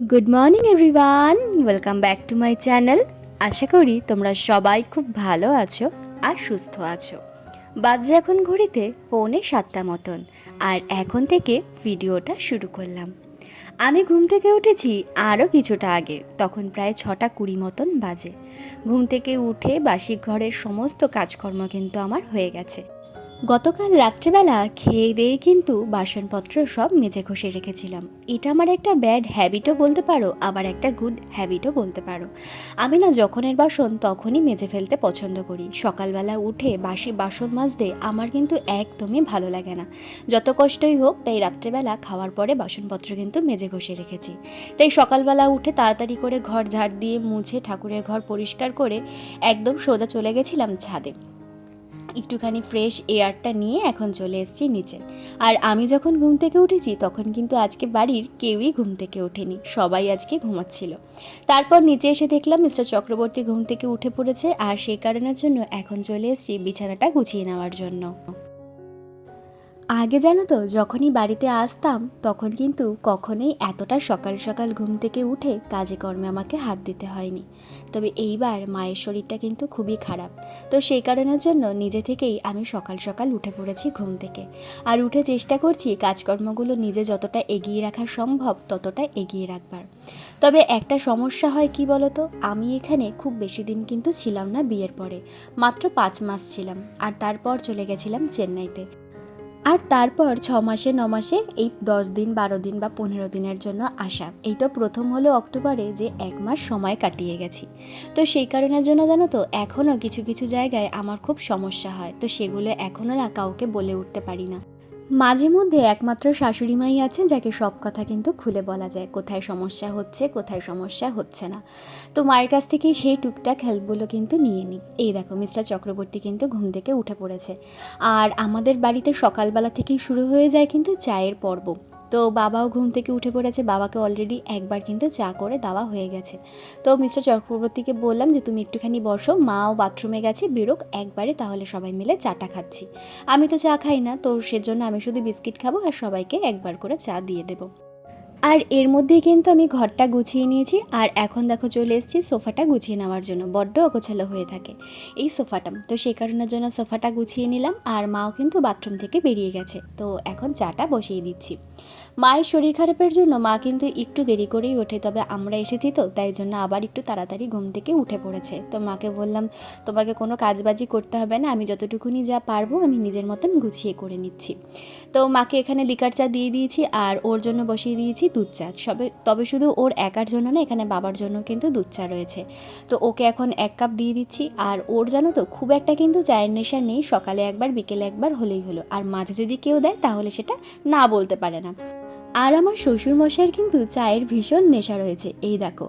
Good morning everyone welcome back to my channel আশা করি তোমরা সবাই খুব ভালো আছো আর সুস্থ আছো। বাজে এখন ঘড়িতে পৌনে সাতটা মতন, আর এখন থেকে ভিডিওটা শুরু করলাম। আমি ঘুম থেকে উঠেছি আরও কিছুটা আগে, তখন প্রায় ছটা কুড়ি মতন বাজে। ঘুম থেকে উঠে বাসি ঘরের সমস্ত কাজকর্ম কিন্তু আমার হয়ে গেছে। গতকাল রাত্রেবেলা খেয়ে দিয়ে কিন্তু বাসনপত্র সব মেজে ঘষে রেখেছিলাম। এটা আমার একটা ব্যাড হ্যাবিটও বলতে পারো, আবার একটা গুড হ্যাবিটও বলতে পারো। আমি না যখনের বাসন তখনই মেজে ফেলতে পছন্দ করি। সকালবেলা উঠে বাসি বাসন মাজতে আমার কিন্তু একদমই ভালো লাগে না। যত কষ্টই হোক, তাই রাত্রেবেলা খাওয়ার পরে বাসনপত্র কিন্তু মেজে ঘষে রেখেছি। তাই সকালবেলা উঠে তাড়াতাড়ি করে ঘর ঝাড় দিয়ে মুছে ঠাকুরের ঘর পরিষ্কার করে একদম সোজা চলে গেছিলাম ছাদে। একটুখানি ফ্রেশ এয়ারটা নিয়ে এখন চলে এসেছি নিচে। আর আমি যখন ঘুম থেকে উঠেছি, তখন কিন্তু আজকে বাড়ির কেউই ঘুম থেকে ওঠেনি, সবাই আজকে ঘুমাচ্ছিল। তারপর নিচে এসে দেখলাম মিস্টার চক্রবর্তী ঘুম থেকে উঠে পড়েছে, আর সেই কারণের জন্য এখন চলে এসেছি বিছানাটা গুছিয়ে নেওয়ার জন্য। আগে জানো তো, যখনই বাড়িতে আসতাম, তখন কিন্তু কখনোই এতটা সকাল সকাল ঘুম থেকে উঠে কাজে কর্মে আমাকে হাত দিতে হয়নি। তবে এইবার মায়ের শরীরটা কিন্তু খুবই খারাপ। তো সেই কারণের জন্য নিজে থেকেই আমি সকাল সকাল উঠে পড়েছি ঘুম থেকে। আর উঠে চেষ্টা করছি কাজকর্মগুলো নিজে যতটা এগিয়ে রাখা সম্ভব, ততটা এগিয়ে রাখবার। তবে একটা সমস্যা হয় কি বলতো, আমি এখানে খুব বেশি দিন কিন্তু ছিলাম না বিয়ের পরে। মাত্র পাঁচ মাস ছিলাম, আর তারপর চলে গেছিলাম চেন্নাইতে। আর তারপর ছ মাসে, ন মাসে এই দশ দিন, বারো দিন বা পনেরো দিনের জন্য আসা। এই তো প্রথম হলো অক্টোবরে যে এক মাস সময় কাটিয়ে গেছি। তো সেই কারণের জন্য জানো তো, এখনও কিছু কিছু জায়গায় আমার খুব সমস্যা হয়। তো সেগুলো এখনও না কাউকে বলে উঠতে পারি না। মাঝে মধ্যে একমাত্র শাশুড়ি মাই আছেন যাকে সব কথা কিন্তু খুলে বলা যায়। কোথায় সমস্যা হচ্ছে, কোথায় সমস্যা হচ্ছে না। তো মায়ের কাছ থেকে সেই টুকটাক হেল্পগুলো কিন্তু নিয়ে নিই। এই দেখো মিস্টার চক্রবর্তী কিন্তু ঘুম থেকে উঠে পড়েছে। আর আমাদের বাড়িতে সকালবেলা থেকেই শুরু হয়ে যায় কিন্তু চায়ের পর্ব। তো বাবাও ঘুম থেকে উঠে পড়েছে। বাবাকে অলরেডি একবার কিন্তু চা করে দেওয়া হয়ে গেছে। তো মিস্টার চক্রবর্তীকে বললাম যে, তুমি একটুখানি বসো, মাও বাথরুমে গেছে, বেরোক, একবারে তাহলে সবাই মিলে চাটা খাচ্ছি। আমি তো চা খাই না, তো সেজন্য আমি শুধু বিস্কিট খাব আর সবাইকে একবার করে চা দিয়ে দেবো। আর এর মধ্যেই কিন্তু আমি ঘরটা গুছিয়ে নিয়েছি আর এখন দেখো চলে এসেছি সোফাটা গুছিয়ে নেওয়ার জন্য। বড্ড অগোছালো হয়ে থাকে এই সোফাটা। তো সেই কারণের জন্য সোফাটা গুছিয়ে নিলাম আর মাও কিন্তু বাথরুম থেকে বেরিয়ে গেছে। তো এখন চাটা বসিয়ে দিচ্ছি। মায়ের শরীর খারাপের জন্য মা কিন্তু একটু দেরি করেই ওঠে, তবে আমরা এসেছি তো, তাই জন্য আবার একটু তাড়াতাড়ি ঘুম থেকে উঠে পড়েছে। তো মাকে বললাম, তোমাকে কোনো কাজবাজি করতে হবে না, আমি যতটুকুনি যা পারব আমি নিজের মতন গুছিয়ে করে নিচ্ছি। তো মাকে এখানে লিকার চা দিয়ে দিয়েছি আর ওর জন্য বসিয়ে দিয়েছি দুধ চা। সবে, তবে শুধু ওর একার জন্য না, এখানে বাবার জন্য কিন্তু দুধ চা রয়েছে। তো ওকে এখন এক কাপ দিয়ে দিচ্ছি আর ওর জানো তো, খুব একটা কিন্তু চায়ের নেশা নেই, সকালে একবার, বিকেলে একবার হলেই হলো। আর মাঝে যদি কেউ দেয়, তাহলে সেটা না বলতে পারে না। আর আমার শ্বশুর মশাইয়ের কিন্তু চায়ের ভীষণ নেশা রয়েছে। এই দেখো,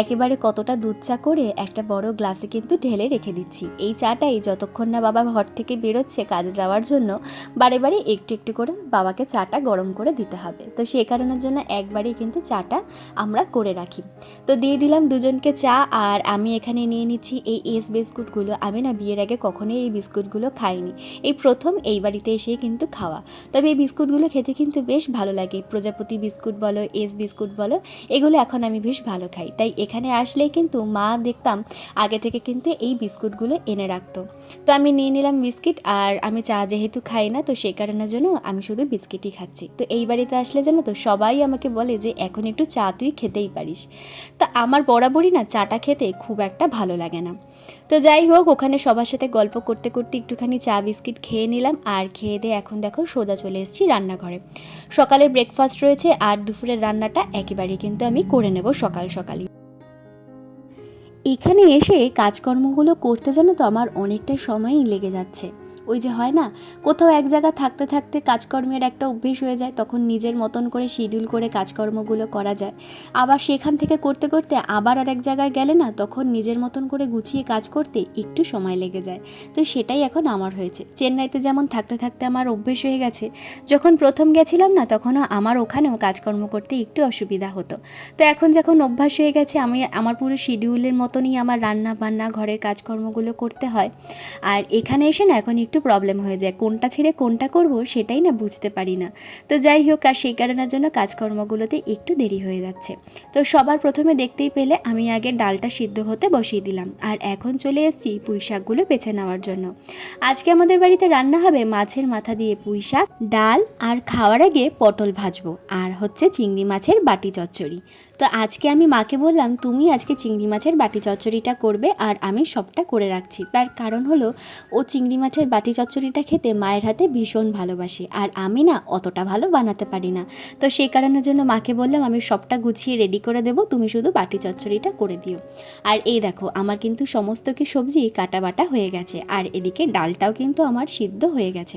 একেবারে কতটা দুধ চা করে একটা বড় গ্লাসে কিন্তু ঢেলে রেখে দিচ্ছি। এই চাটাই যতক্ষণ না বাবা ঘর থেকে বেরোচ্ছে কাজে যাওয়ার জন্য, বারে বারে একটু একটু করে বাবাকে চাটা গরম করে দিতে হবে। তো সে কারণের জন্য একবারেই কিন্তু চাটা আমরা করে রাখি। তো দিয়ে দিলাম দুজনকে চা আর আমি এখানে নিয়ে নিচ্ছি এই এস বিস্কুটগুলো। আমি না বিয়ের আগে কখনোই এই বিস্কুটগুলো খাইনি। এই প্রথম এই বাড়িতে এসে কিন্তু খাওয়া। তবে এই বিস্কুটগুলো খেতে কিন্তু বেশ ভালো লাগে। প্রজাপতি বিস্কুট বলো, এস বিস্কুট বলো, এগুলো এখন আমি বেশ ভালো খাই। তাই এখানে আসলেই কিন্তু মা দেখতাম আগে থেকে কিন্তু এই বিস্কুটগুলো এনে রাখতো। তো আমি নিয়ে নিলাম বিস্কিট আর আমি চা যেহেতু খাই না, তো সেই কারণের জন্য আমি শুধু বিস্কিটই খাচ্ছি। তো এই বাড়িতে আসলে জানো তো, সবাই আমাকে বলে যে এখন একটু চা তুই খেতেই পারিস। তা আমার বরাবরই না, চাটা খেতে খুব একটা ভালো লাগে না। তো যাই হোক, ওখানে সবার সাথে গল্প করতে করতে একটুখানি চা, বিস্কিট খেয়ে নিলাম। আর খেয়ে দিয়ে এখন দেখো সোজা চলে এসেছি রান্নাঘরে। সকালের ব্রেকফাস্ট রয়েছে আর দুপুরের রান্নাটা একেবারেই কিন্তু আমি করে নেব সকাল সকালই। এখানে এসে কাজকর্মগুলো করতে জানো তো আমার অনেকটা সময়ই লেগে যাচ্ছে। ওই যে হয় না, কোথাও এক জায়গা থাকতে থাকতে কাজকর্মের একটা অভ্যেস হয়ে যায়, তখন নিজের মতন করে শিডিউল করে কাজকর্মগুলো করা যায়। আবার সেখান থেকে করতে করতে আবার আর এক জায়গায় গেলে না, তখন নিজের মতন করে গুছিয়ে কাজ করতে একটু সময় লেগে যায়। তো সেটাই এখন আমার হয়েছে। চেন্নাইতে যেমন থাকতে থাকতে আমার অভ্যেস হয়ে গেছে, যখন প্রথম গেছিলাম না, তখনও আমার ওখানেও কাজকর্ম করতে একটু অসুবিধা হতো। তো এখন যখন অভ্যাস হয়ে গেছে, আমি আমার পুরো শিডিউলের মতনই আমার রান্না বান্না ঘরের কাজকর্মগুলো করতে হয়। আর এখানে এসে না, এখন একটু একটু প্রবলেম হয়ে যায়। কোনটা ছেড়ে কোনটা করব সেটাই না বুঝতে পারি না। তো যাই হোক, আর সেই কারণের জন্য কাজকর্মগুলোতে একটু দেরি হয়ে যাচ্ছে। তো সবার প্রথমে দেখতেই পেলে আমি আগে ডালটা সিদ্ধ হতে বসিয়ে দিলাম। আর এখন চলে এসেছি পুঁই শাকগুলো বেছে নেওয়ার জন্য। আজকে আমাদের বাড়িতে রান্না হবে মাছের মাথা দিয়ে পুঁই শাক, ডাল, আর খাওয়ার আগে পটল ভাজবো। আর হচ্ছে চিংড়ি মাছের বাটি চচ্চড়ি। তো আজকে আমি মাকে বললাম, তুমি আজকে চিংড়ি মাছের বাটি চচ্চড়িটা করবে আর আমি সবটা করে রাখছি। তার কারণ হলো, ও চিংড়ি মাছের বাটি চচ্চড়িটা খেতে মায়ের হাতে ভীষণ ভালোবাসে আর আমি না অতটা ভালো বানাতে পারি না। তো সেই কারণের জন্য মাকে বললাম, আমি সবটা গুছিয়ে রেডি করে দেবো, তুমি শুধু বাটি চচ্চড়িটা করে দিও। আর এই দেখো, আমার কিন্তু সমস্ত কি সবজি কাটা বাটা হয়ে গেছে আর এদিকে ডালটাও কিন্তু আমার সিদ্ধ হয়ে গেছে।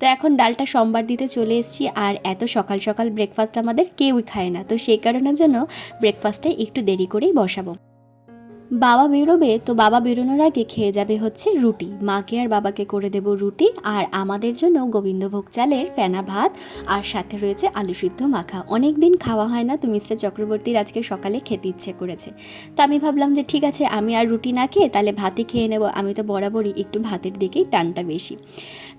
তো এখন ডালটা সোমবার দিতে চলে এসেছি আর এত সকাল সকাল ব্রেকফাস্ট আমাদের কেউই খায় না। তো সেই কারণের জন্য ব্রেকফাস্টে একটু দেরি করেই বসাবো। বাবা বেরোবে, তো বাবা বেরোনোর আগে খেয়ে যাবে হচ্ছে রুটি। মাকে আর বাবাকে করে দেব রুটি আর আমাদের জন্য গোবিন্দভোগ চালের ফেনা ভাত আর সাথে রয়েছে আলু সিদ্ধ মাখা। অনেক দিন খাওয়া হয় না, তো মিস্টার চক্রবর্তীর আজকে সকালে খেতে ইচ্ছে করেছে। তো আমি ভাবলাম যে ঠিক আছে, আমি আর রুটি না খেয়ে তাহলে ভাতই খেয়ে নেব। আমি তো বরাবরই একটু ভাতের দিকেই টানটা বেশি।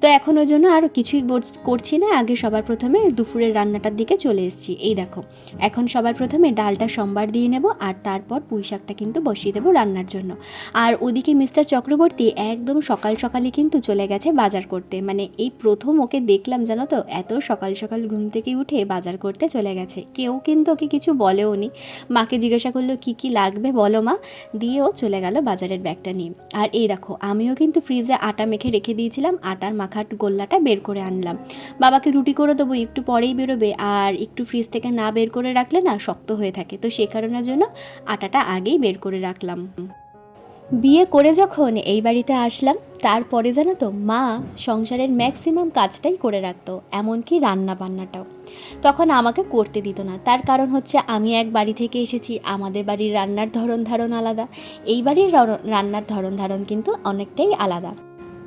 তো এখন ওই জন্য আর কিছুই করছি না, আগে সবার প্রথমে দুপুরের রান্নাটার দিকে চলে এসেছি। এই দেখো, এখন সবার প্রথমে ডালটা সোমবার দিয়ে নেব আর তারপর পুঁই শাকটা কিন্তু বসিয়ে দেবো। রান্নার জন্য। আর ওদিকে মিস্টার চক্রবর্তী একদম সকাল সকালই কিন্তু চলে গেছে বাজার করতে। মানে এই প্রথম ওকে দেখলাম, জানো তো, এত সকাল সকাল ঘুম থেকে উঠে বাজার করতে চলে গেছে। কেউ কিন্তু ওকে কিছু বলেও নি। মাকে জিজ্ঞাসা করল, কি কি লাগবে বলো মা? দিয়েও চলে গেল বাজারের ব্যাগটা নিয়ে। আর এই দেখো, আমিও কিন্তু ফ্রিজে আটা মেখে রেখে দিয়েছিলাম, আটার মাখার গোল্লাটা বের করে আনলাম। বাবাকে রুটি করে দেবো, একটু পরেই বেরোবে। আর একটু ফ্রিজ থেকে না বের করে রাখলে না শক্ত হয়ে থাকে। তো সে কারণের জন্য আটাটা আগেই বের করে রাখলাম। বিয়ে করে যখন এই বাড়িতে আসলাম, তারপরে জানো তো, মা সংসারের ম্যাক্সিমাম কাজটাই করে রাখতো, এমনকি রান্না বান্নাটাও তখন আমাকে করতে দিত না। তার কারণ হচ্ছে, আমি এক বাড়ি থেকে এসেছি, আমাদের বাড়ির রান্নার ধরন ধারণ আলাদা। এই বাড়ির রান্নার ধরন ধারণ কিন্তু অনেকটাই আলাদা।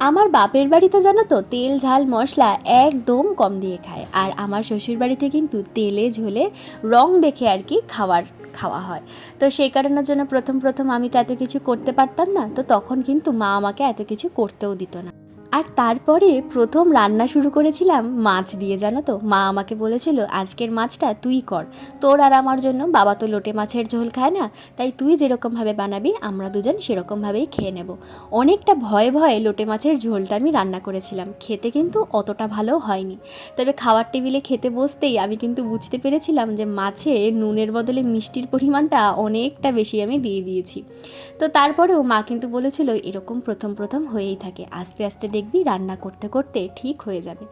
আমার বাপের বাড়িতে জানো তো, তেল, ঝাল, মশলা একদম কম দিয়ে খায়। আর আমার শ্বশুর বাড়িতে কিন্তু তেলে, ঝোলে রং দেখে আর কি খাবার খাওয়া হয়। তো সেই কারণের জন্য প্রথম প্রথম আমি তো এত কিছু করতে পারতাম না, তো তখন কিন্তু মা আমাকে এত কিছু করতেও দিত না। আর তারপরে প্রথম রান্না শুরু করেছিলাম মাছ দিয়ে, জানো তো? মা আমাকে বলেছিল, আজকের মাছটা তুই কর। তোর আর আমার জন্য, বাবা তো লোটে মাছের ঝোল খায় না, তাই তুই যেরকমভাবে বানাবি, আমরা দুজন সেরকমভাবেই খেয়ে নেব। অনেকটা ভয়ে ভয়ে লোটে মাছের ঝোলটা আমি রান্না করেছিলাম। খেতে কিন্তু অতটা ভালো হয়নি। তবে খাওয়ার টেবিলে খেতে বসতেই আমি কিন্তু বুঝতে পেরেছিলাম যে মাছে নুনের বদলে মিষ্টির পরিমাণটা অনেকটা বেশি আমি দিয়ে দিয়েছি। তো তারপরেও মা কিন্তু বলেছিল, এরকম প্রথম প্রথম হয়েই থাকে। আস্তে আস্তে দেখবি রান্না করতে করতে ঠিক হয়ে যাবে।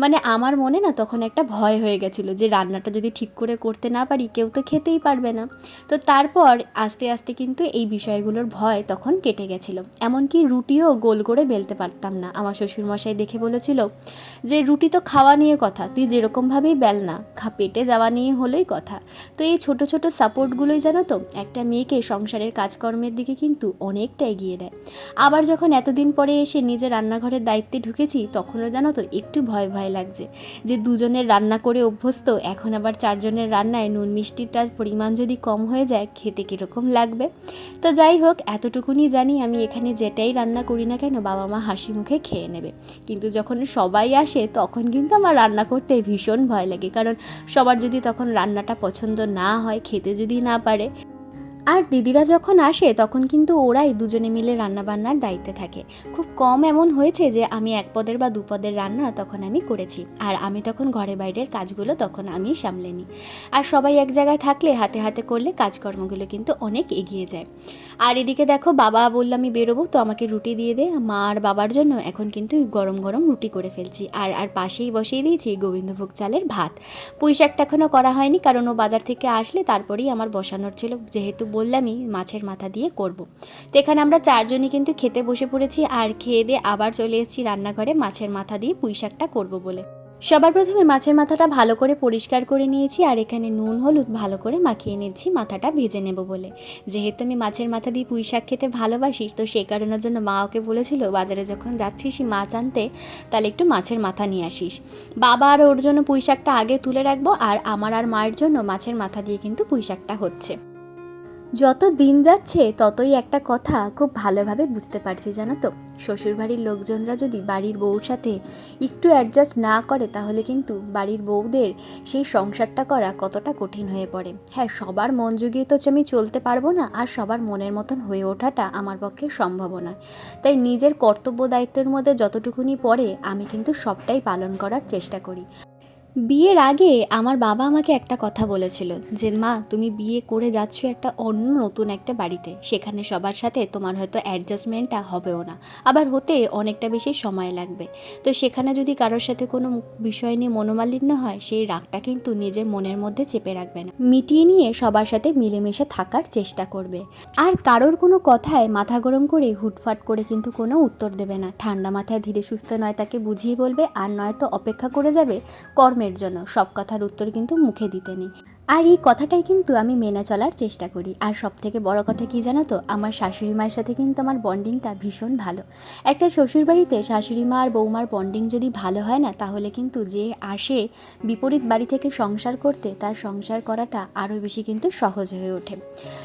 মানে আমার মনে না তখন একটা ভয় হয়ে গেছিল যে রান্নাটা যদি ঠিক করে করতে না পারি কেউ তো খেতেই পারবে না। তো তারপর আস্তে আস্তে কিন্তু এই বিষয়গুলোর ভয় তখন কেটে গেছিল। এমনকি রুটিও গোল করে বেলতে পারতাম না। আমার শ্বশুরমশাই দেখে বলেছিল যে রুটি তো খাওয়া নিয়ে কথা, তুই যেরকমভাবেই বেল না, খা, পেটে যাওয়া নিয়ে হলেই কথা। তো এই ছোট ছোট সাপোর্টগুলোই জানো তো, একটা মেয়েকে সংসারের কাজকর্মের দিকে কিন্তু অনেকটা এগিয়ে দেয়। আবার যখন এতদিন পরে এসে নিজে রান্নাঘরের দায়িত্বে ঢুকেছি, তখনও জানো তো একটু ভয় ভয় লাগছে। যে দুজনের রান্না করে অভ্যস্ত, এখন আবার চারজনের রান্নায় নুন মিষ্টিটার পরিমাণ যদি কম হয়ে যায়, খেতে কীরকম লাগবে? তো যাই হোক, এতটুকুনি জানি আমি এখানে যেটাই রান্না করি না কেন, বাবা মা হাসি মুখে খেয়ে নেবে। কিন্তু যখন সবাই আসে, তখন কিন্তু আমার রান্না করতে ভীষণ ভয় লাগে। কারণ সবার যদি তখন রান্নাটা পছন্দ না হয়, খেতে যদি না পারে আর দিদিরা যখন আসে, তখন কিন্তু ওরাই দুজনে মিলে রান্নাবান্নার দায়িত্বে থাকে। খুব কম এমন হয়েছে যে, আমি এক পদের বা দুপদের রান্না তখন আমি করেছি। আর আমি তখন ঘরে বাইরের কাজগুলো তখন আমি সামলে নিই। আর সবাই এক জায়গায় থাকলে, হাতে হাতে করলে কাজকর্মগুলো কিন্তু অনেক এগিয়ে যায়। আর এদিকে দেখো, বাবা বলল, আমি বেরোবো, তো আমাকে রুটি দিয়ে দে। মা আর বাবার জন্য এখন কিন্তু গরম গরম রুটি করে ফেলছি। আর আর পাশেই বসিয়ে দিয়েছি গোবিন্দভোগ চালের ভাত। পুঁই শাকটা এখনও করা হয়নি, কারণ ও বাজার থেকে আসলে তারপরেই আমার বসানোর ছিল, যেহেতু বললামই মাছের মাথা দিয়ে করব। তো এখানে আমরা চারজনই কিন্তু খেতে বসে পড়েছি, আর খেয়ে দিয়ে আবার চলে এসেছি রান্নাঘরে মাছের মাথা দিয়ে পুঁই শাকটা করব বলে। সবার প্রথমে মাছের মাথাটা ভালো করে পরিষ্কার করে নিয়েছি, আর এখানে নুন, হলুদ ভালো করে মাখিয়ে নিচ্ছি, মাথাটা ভেজে নেব বলে। যেহেতু আমি মাছের মাথা দিয়ে পুঁই শাক খেতে ভালোবাসি, তো সেই কারণের জন্য মা ওকে বলেছিল, বাজারে যখন যাচ্ছিস মাছ আনতে, তাহলে একটু মাছের মাথা নিয়ে আসিস। বাবা আর ওর জন্য পুঁই শাকটা আগে তুলে রাখব, আর আমার আর মায়ের জন্য মাছের মাথা দিয়ে কিন্তু পুঁই শাকটা হচ্ছে। যত দিন যাচ্ছে, ততই একটা কথা খুব ভালোভাবে বুঝতে পারছি, জানো তো। শ্বশুরবাড়ির লোকজনরা যদি বাড়ির বউর সাথে একটু অ্যাডজাস্ট না করে, তাহলে কিন্তু বাড়ির বউদের সেই সংসারটা করা কতটা কঠিন হয়ে পড়ে। হ্যাঁ সবার মন জুগিয়ে তো আমি চলতে পারব না, আর সবার মনের মতন হয়ে ওঠাটা আমার পক্ষে সম্ভব নয়। তাই নিজের কর্তব্য দায়িত্বের মধ্যে যতটুকুনি পড়ে, আমি কিন্তু সবটাই পালন করার চেষ্টা করি। বিয়ের আগে আমার বাবা আমাকে একটা কথা বলেছিল যে, মা, তুমি বিয়ে করে যাচ্ছ একটা অন্য নতুন একটা বাড়িতে। সেখানে সবার সাথে তোমার হয়তো অ্যাডজাস্টমেন্টটা হবেও না। আবার হতে অনেকটা বেশি সময় লাগবে। তো সেখানে যদি কারোর সাথে কোনো বিষয় নিয়ে মনোমালিন্য হয়, সেই রাগটা কিন্তু নিজের মনের মধ্যে চেপে রাখবে না। মিটিয়ে নিয়ে সবার সাথে মিলেমিশে থাকার চেষ্টা করবে। আর কারোর কোনো কথায় মাথা গরম করে হুটফাট করে কিন্তু কোনো উত্তর দেবে না। ঠান্ডা মাথায় ধীরে সুস্থ নয় তাকে বুঝিয়ে বলবে, আর নয়তো অপেক্ষা করে যাবে কর্মের জন্য। সব কথার উত্তর কিন্তু মুখে দিতে নেই। আর এই কথাটাই কিন্তু আমি মেনে চলার চেষ্টা করি। আর সব থেকে বড় কথা কি জানো তো? আমার শাশুড়ি মায়ের সাথে কিন্তু আমার বন্ডিংটা ভীষণ ভালো। একটা শ্বশুর বাড়িতে শাশুড়ি মা আর বৌমার বন্ডিং যদি ভালো হয় না, তাহলে কিন্তু যে আসে বিপরীত বাড়ি থেকে সংসার করতে, তার সংসার করাটা আরও বেশি কিন্তু সহজ হয়ে ওঠে।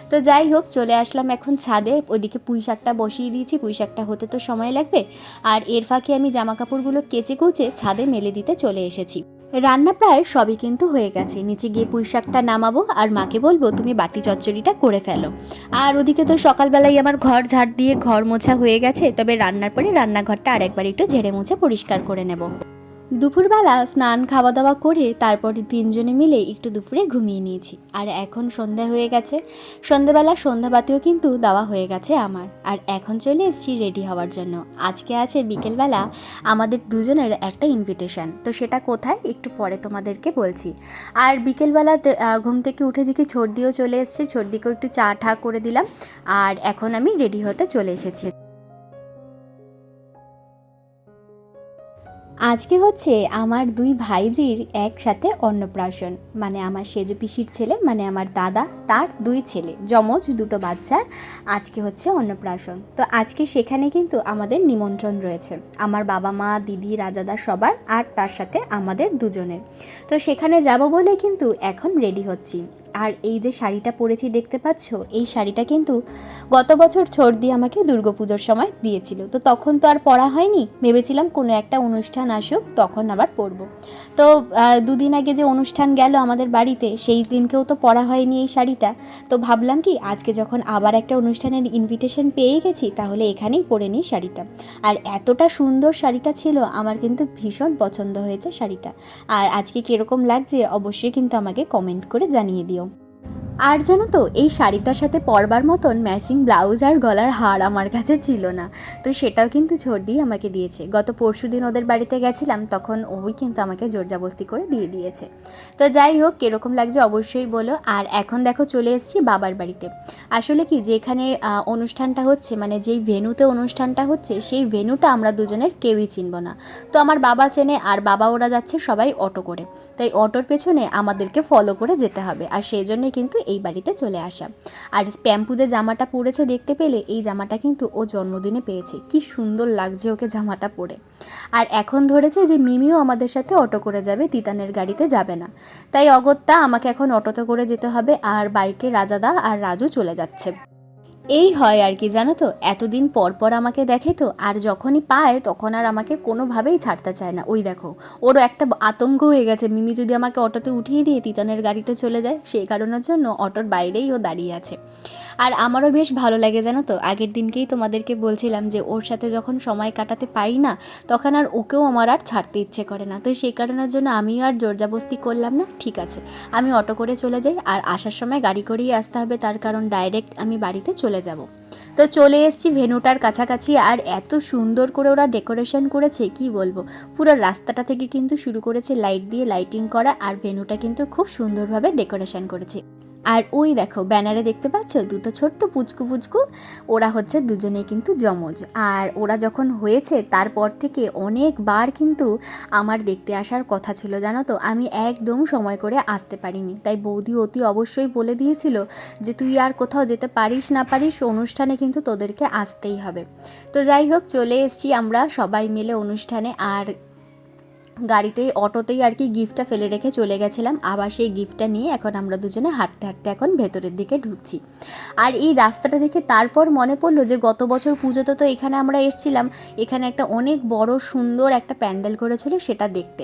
তো যাই হোক, চলে আসলাম এখন ছাদে। ওইদিকে পুঁই শাকটা বসিয়ে দিয়েছি। পুঁই শাকটা হতে তো সময় লাগবে। আর এর ফাঁকে আমি জামা কাপড়গুলো কেচে কুচে ছাদে মেলে দিতে চলে এসেছি। রান্না প্রায় সবই কিন্তু হয়ে গেছে। নিচে গিয়ে পুঁই শাকটা নামাবো আর মাকে বলব, তুমি বাটি চচ্চড়িটা করে ফেলো। আর ওদিকে তো সকালবেলাই আমার ঘর ঝাড় দিয়ে ঘর মোছা হয়ে গেছে, তবে রান্নার পরে রান্নাঘরটা আরেকবার একটু ঝেড়ে মুছে পরিষ্কার করে নেব। দুপুরবেলা স্নান খাওয়া দাওয়া করে তারপরে তিনজনে মিলে একটু দুপুরে ঘুমিয়ে নিয়েছি। আর এখন সন্ধ্যা হয়ে গেছে। সন্ধ্যাবেলা সন্ধ্যাবাতিও কিন্তু দেওয়া হয়ে গেছে আমার। আর এখন চলে এসেছি রেডি হওয়ার জন্য। আজকে আছে বিকেলবেলা আমাদের দুজনের একটা ইনভিটেশন তো সেটা কোথায়? একটু পরে তোমাদেরকে বলছি। আর বিকেলবেলা ঘুম থেকে উঠে দেখি ছর্দিও চলে এসছে। ছর্দিকেও একটু চা ঠা করে দিলাম। আর এখন আমি রেডি হতে চলে এসেছি। আজকে হচ্ছে আমার দুই ভাইজির একসাথে অন্নপ্রাশন। মানে আমার সেজ পিসির ছেলে মানে আমার দাদা, তার দুই ছেলে, যমজ, দুটো বাচ্চার আজকে হচ্ছে অন্নপ্রাশন। তো আজকে সেখানে কিন্তু আমাদের নিমন্ত্রণ রয়েছে। আমার বাবা মা, দিদি, রাজাদা সবার, আর তার সাথে আমাদের দুজনের। তো সেখানে যাব বলে কিন্তু এখন রেডি হচ্ছি। আর এই যে শাড়িটা পরেছি, দেখতে পাচ্ছ? এই শাড়িটা কিন্তু গত বছর ছর্দি আমাকে দুর্গাপুজোর সময় দিয়েছিল। তো তখন তো আর পরা হয়নি। ভেবেছিলাম কোনো একটা অনুষ্ঠান আসুক, তখন আবার পরবো। তো দুদিন আগে যে অনুষ্ঠান গেল আমাদের বাড়িতে, সেই দিনকেও তো পরা হয়নি এই শাড়িটা। তো ভাবলাম কি, আজকে যখন আবার একটা অনুষ্ঠানের ইনভিটেশন পেয়ে গেছি, তাহলে এখানেই পরে নিই শাড়িটা। আর এতটা সুন্দর শাড়িটা ছিল, আমার কিন্তু ভীষণ পছন্দ হয়েছে শাড়িটা। আর আজকে কীরকম লাগছে, অবশ্যই কিন্তু আমাকে কমেন্ট করে জানিয়ে দিও। আর জানো তো, এই শাড়িটার সাথে পরবার মতন ম্যাচিং ব্লাউজ আর গলার হার আমার কাছে ছিল না। তো সেটাও কিন্তু ঝর্দি আমাকে দিয়েছে। গত পরশু দিন ওদের বাড়িতে গেছিলাম, তখন ওই কিন্তু আমাকে জোরজাবস্তি করে দিয়ে দিয়েছে। তো যাই হোক, কীরকম লাগছে অবশ্যই বলো। আর এখন দেখো চলে এসেছি বাবার বাড়িতে। আসলে কি, যেখানে অনুষ্ঠানটা হচ্ছে মানে যেই ভেনুতে অনুষ্ঠানটা হচ্ছে, সেই ভেনুটা আমরা দুজনের কেউই চিনব না। তো আমার বাবা চেনে, আর বাবা ওরা যাচ্ছে সবাই অটো করে। তাই অটোর পেছনে আমাদেরকে ফলো করে যেতে হবে। আর সেই জন্যই কিন্তু এই বাড়িতে চলে আসা। আর প্যাম্পু যে জামাটা পরেছে দেখতে পেলে এই জামাটা কিন্তু ও জন্মদিনে পেয়েছে। কি সুন্দর লাগছে ওকে জামাটা পরে। আর এখন ধরেছে যে মিমিও আমাদের সাথে অটো করে যাবে, তিতানের গাড়িতে যাবে না। তাই অগত্যা আমাকে এখন অটোতে করে যেতে হবে আর বাইকে রাজাদা আর রাজু চলে যাচ্ছে। এই হয় আর কি, জানো তো? এতদিন পর পর আমাকে দেখে তো, আর যখনই পায় তখন আর আমাকে কোনোভাবেই ছাড়তে চায় না। ওই দেখো, ওরও একটা আতঙ্ক হয়ে গেছে। মিমি যদি আমাকে অটোতে উঠিয়ে দিয়ে তিতানের গাড়িতে চলে যায়, সেই কারণের জন্য অটোর বাইরেই ও দাঁড়িয়ে আছে। আর আমারও বেশ ভালো লাগে, জানো তো? আগের দিনকেই তোমাদেরকে বলছিলাম যে, ওর সাথে যখন সময় কাটাতে পারি না, তখন আর ওকেও আমার আর ছাড়তে ইচ্ছে করে না। তো সেই কারণের জন্য আমিও আর জোরজাবস্তি করলাম না, ঠিক আছে। আমি অটো করে চলে যাই, আর আসার সময় গাড়ি করেই আসতে হবে। তার কারণ ডাইরেক্ট আমি বাড়িতে চলে যাব। তো চলে এসেছি ভেনুটার কাছাকাছি আর এত সুন্দর করে ওরা ডেকোরেশন করেছে, কি বলব? পুরো রাস্তাটা থেকে কিন্তু শুরু করেছে লাইট দিয়ে লাইটিং করা আর ভেনুটা কিন্তু খুব সুন্দরভাবে ডেকোরেশন করেছে। আর ওই দেখো, ব্যানারে দেখতে পাচ্ছ? দুটো ছোট্ট পুচকু পুচকু, ওরা হচ্ছে দুজনেই কিন্তু যমজ। আর ওরা যখন হয়েছে, তারপর থেকে অনেকবার কিন্তু আমার দেখতে আসার কথা ছিল, জানো তো? আমি একদম সময় করে আসতে পারিনি। তাই বৌদি অতি অবশ্যই বলে দিয়েছিল যে, তুই আর কোথাও যেতে পারিস না পারিস, অনুষ্ঠানে কিন্তু তোদেরকে আসতেই হবে। তো যাই হোক, চলে এসেছি আমরা সবাই মিলে অনুষ্ঠানে। আর গাড়িতে অটোতেই আর কি গিফটটা ফেলে রেখে চলে গেছিলাম। আবার সেই গিফটটা নিয়ে এখন আমরা দুজনে হাঁটতে হাঁটতে এখন ভেতরের দিকে ঢুকছি। আর এই রাস্তাটা দেখে তারপর মনে পড়ল যে, গত বছর পুজোতে তো এখানে আমরা এসেছিলাম। এখানে একটা অনেক বড় সুন্দর একটা প্যান্ডেল করেছিল সেটা দেখতে।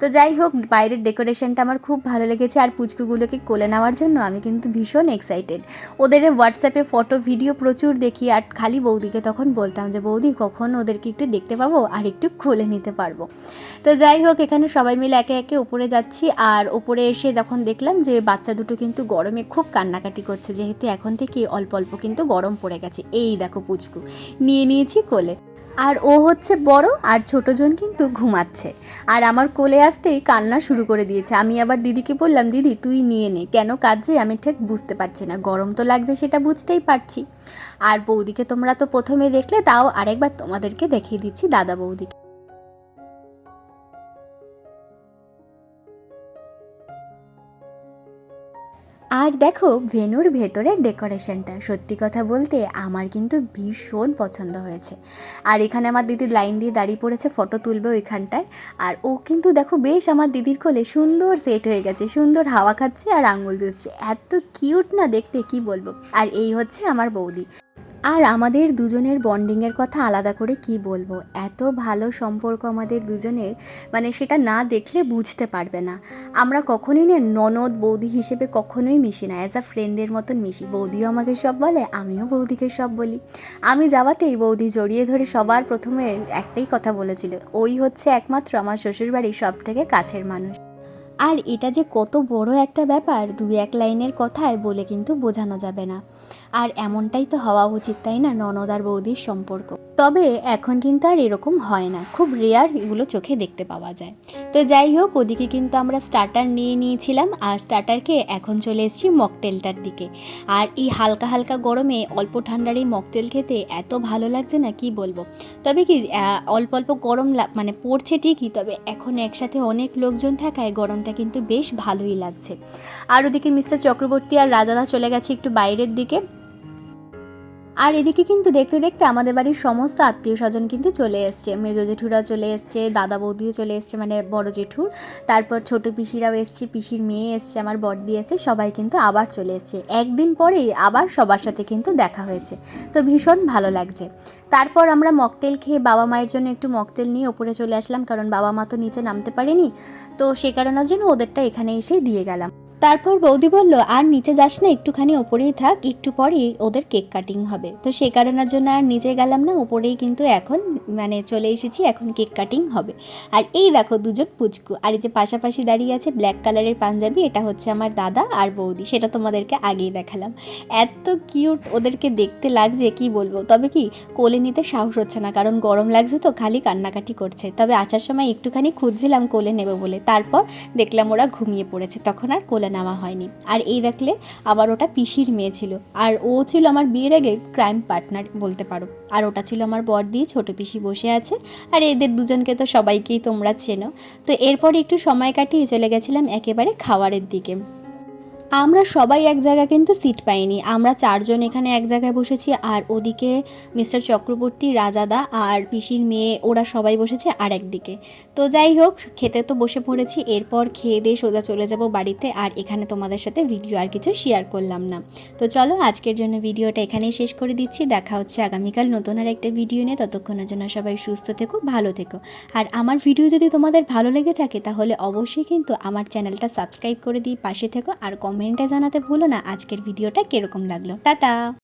তো যাই হোক, বাইরের ডেকোরেশনটা আমার খুব ভালো লেগেছে আর পুচকুগুলোকে কোলে নেওয়ার জন্য আমি কিন্তু ভীষণ এক্সাইটেড ওদের হোয়াটসঅ্যাপে ফটো ভিডিও প্রচুর দেখি আর খালি বৌদিকে তখন বলতাম যে, বৌদি, কখন ওদেরকে একটু দেখতে পাবো আর একটু কোলে নিতে পারব? তো যাই হোক, এখানে সবাই মিলে একে একে উপরে যাচ্ছি আর উপরে এসে তখন দেখলাম যে, বাচ্চা দুটো কিন্তু গরমে খুব কান্নাকাটি করছে। যেহেতু এখন থেকে অল্প অল্প কিন্তু গরম পড়ে গেছে। এই দেখো পুচকু, নিয়ে নিয়েছি কোলে। আর ও হচ্ছে বড় আর ছোটজন কিন্তু ঘুমাচ্ছে। আর আমার কোলে আসতেই কান্না শুরু করে দিয়েছে। আমি আবার দিদিকে বললাম, দিদি, তুই নিয়ে নে। কেন কাজে আমি ঠিক বুঝতে পারছি না। গরম তো লাগছে সেটা বুঝতেই পারছি। আর বৌদিকে তোমরা তো প্রথমে দেখলে, তাও আরেকবার তোমাদেরকে দেখিয়ে দিচ্ছি দাদা বৌদিকে। আর দেখো, ভেনুর ভেতরের ডেকোরেশনটা, সত্যি কথা বলতে আমার কিন্তু ভীষণ পছন্দ হয়েছে। আর এখানে আমার দিদি লাইন দিয়ে দাঁড়িয়ে পড়েছে, ফটো তুলবে ওইখানটায়। আর ও কিন্তু দেখো, বেশ আমার দিদির কোলে সুন্দর সেট হয়ে গেছে, সুন্দর হাওয়া খাচ্ছে আর আঙুল চুষছে। এত কিউট না দেখতে, কি বলব? আর এই হচ্ছে আমার বৌদি। আর আমাদের দুজনের বন্ডিংয়ের কথা আলাদা করে কি বলব? এত ভালো সম্পর্ক আমাদের দুজনের মানে সেটা না দেখলে বুঝতে পারবে না। আমরা কখনোই না ননদ বৌদি হিসেবে কখনোই মিশি না। অ্যাজ আ ফ্রেন্ডের মতন মিশি। বৌদিও আমাকে সব বলে, আমিও বৌদিকে সব বলি। আমি যাওয়াতেই বৌদি জড়িয়ে ধরে সবার প্রথমে একটাই কথা বলেছিল, ওই হচ্ছে একমাত্র আমার শ্বশুরবাড়ির সব থেকে কাছের মানুষ। আর এটা যে কত বড় একটা ব্যাপার দুই এক লাইনের কথায় বলে কিন্তু বোঝানো যাবে না। আর এমনটাই তো হওয়া উচিত, তাই না, ননদ আর বৌদির সম্পর্ক? তবে এখন কিন্তু আর এরকম হয় না, খুব রেয়ার এগুলো চোখে দেখতে পাওয়া যায়। তো যাই হোক, ওদিকে কিন্তু আমরা স্টার্টার নিয়ে নিয়েছিলাম, আর স্টার্টারকে এখন চলে এসেছি মকটেলটার দিকে। আর এই হালকা হালকা গরমে অল্প ঠান্ডার এই মকটেল খেতে এত ভালো লাগছে না, কি বলব? তবে কি অল্প অল্প গরম মানে পড়ছে ঠিকই, তবে এখন একসাথে অনেক লোকজন থাকায় গরমটা কিন্তু বেশ ভালোই লাগছে। আর ওদিকে মিস্টার চক্রবর্তী আর রাজাদা চলে গেছে একটু বাইরের দিকে। আর এদিকে কিন্তু দেখতে দেখতে আমাদের বাড়ির সমস্ত আত্মীয় স্বজন কিন্তু চলে এসছে। মেজো জেঠুরা চলে এসছে, দাদা বৌদিও চলে এসছে মানে বড় জেঠুর। তারপর ছোট পিসিরাও এসছে, পিসির মেয়ে এসছে, আমার বড়দি এসছে, সবাই কিন্তু আবার চলে এসছে। একদিন পরেই আবার সবার সাথে কিন্তু দেখা হয়েছে। তো ভীষণ ভালো লাগছে। তারপর আমরা মকটেল খেয়ে বাবা মায়ের জন্য একটু মকটেল নিয়ে ওপরে চলে আসলাম, কারণ বাবা মা তো নিচে নামতে পারেনি। তো সে কারণের জন্য ওদেরটা এখানে এসে দিয়ে গেলাম। তারপর বৌদি বলল, আর নিচে যাস না, একটুখানি ওপরেই থাক, একটু পরেই ওদের কেক কাটিং হবে। তো সে কারণের জন্য আর নিচে গেলাম না, ওপরেই কিন্তু এখন মানে চলে এসেছি, এখন কেক কাটিং হবে। আর এই দেখো দুজন পুচকু, আর এই যে পাশাপাশি দাঁড়িয়ে আছে ব্ল্যাক কালারের পাঞ্জাবি, এটা হচ্ছে আমার দাদা আর বৌদি, সেটা তোমাদেরকে আগেই দেখালাম। এত কিউট ওদেরকে দেখতে লাগছে, কি বলব? তবে কি, কোলে নিতে সাহস হচ্ছে না, কারণ গরম লাগছে তো, খালি কান্নাকাটি করছে। তবে আসার সময় একটুখানি খুঁজছিলাম কোলে নেবে বলে, তারপর দেখলাম ওরা ঘুমিয়ে পড়েছে, তখন আর কোলে নেওয়া হয়নি। আর এই দেখলে আমার ওটা পিসির মেয়ে ছিল। আর ও ছিল আমার বিয়ের আগে ক্রাইম পার্টনার বলতে পারো। আর ওটা ছিল আমার বর দিয়ে ছোটো পিসি বসে আছে। আর এদের দুজনকে তো সবাইকেই তোমরা চেনো। তো এরপর একটু সময় কাটিয়ে চলে গেছিলাম একেবারে খাওয়ারের দিকে। আমরা সবাই এক জায়গায় কিন্তু সিট পাইনি। আমরা চারজন এখানে এক জায়গায় বসেছি আর ওদিকে মিস্টার চক্রবর্তী, রাজাদা আর পিসির মেয়ে, ওরা সবাই বসেছে আর একদিকে তো যাই হোক, খেতে তো বসে পড়েছি, এরপর খেয়ে দিয়ে সোজা চলে যাব বাড়িতে আর এখানে তোমাদের সাথে ভিডিও আর কিছু শেয়ার করলাম না। তো চলো, আজকের জন্য ভিডিওটা এখানেই শেষ করে দিচ্ছি। দেখা হচ্ছে আগামীকাল নতুন আর একটা ভিডিও নিয়ে। ততক্ষণের জন্য সবাই সুস্থ থেকো, ভালো থেকো। আর আমার ভিডিও যদি তোমাদের ভালো লেগে থাকে, তাহলে অবশ্যই কিন্তু আমার চ্যানেলটা সাবস্ক্রাইব করে দিই পাশে থেকো আর কমেন্টে জানাতে ভুলো না। আজকের ভিডিওটা কীরকম লাগল? টাটা!